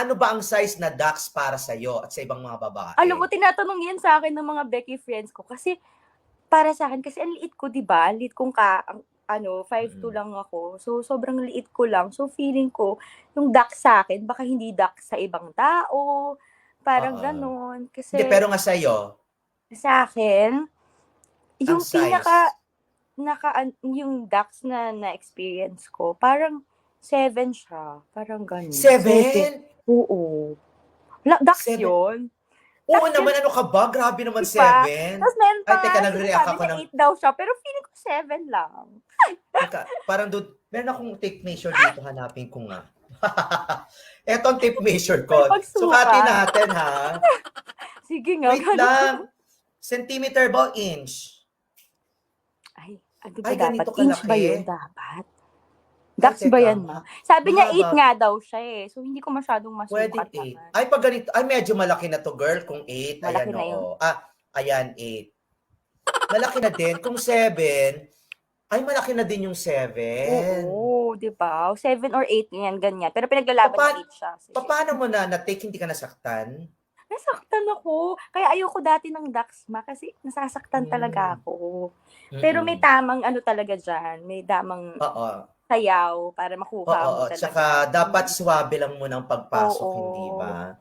ano ba ang size na ducks para sa iyo at sa ibang mga babae? Alam mo, tinatanong yan sa akin ng mga Becky friends ko. Kasi, para sa akin, kasi ang liit ko, di ba? Liit kong ka, ang, ano, 5'2 Mm. lang ako. So, sobrang liit ko lang. So, feeling ko, yung duck sa akin, baka hindi duck sa ibang tao. Parang ganon. Kasi, Hindi, pero nga sa iyo, sa akin, yung pinaka, naka, yung ducks na na-experience ko, parang seven siya. Parang ganon. seven? Oo. La, ducks Seven? yun. Oo Tapos naman, ano ka ba? Grabe naman Diba? seven. Tapos meron Ay, pa teka, nga nag-react ako ng- 8 daw siya, pero feeling ko 7 lang. Teka, parang doon, meron akong tape measure dito, hanapin ko nga. Eto ang tape measure ko. Sukatin natin, ha? Sige nga. Wait ganun. lang. Centimeter ba o inch? Ay, ano ba Ay, dapat? Inch ba kalaki? yun dapat? Ay, ba yan, ma? Sabi niya mahaba. 8 nga daw siya eh. So, hindi ko masyadong masukat. Pwedeng 8. naman. Ay, pag ganito, ay medyo malaki na to, girl, kung 8. Malaki Ayan, na yun. oo. Ah, ayan, 8. Malaki na din. Kung 7, ay malaki na din yung 7. Oo, di ba? 7 or 8 ganyan, ganyan. Pero pinaglalaban Papa- ng 8 siya. Sige. Paano mo na na-take, hindi ka nasaktan? Nasaktan ako. Kaya ayoko dati ng ducks, ma. Kasi nasasaktan Mm. talaga ako. Pero may Mm-mm. tamang ano talaga dyan. May tamang Oo. Sayaw para makuha Oo, mo talaga. tsaka dapat swabe lang muna ang pagpasok, Oo. hindi ba?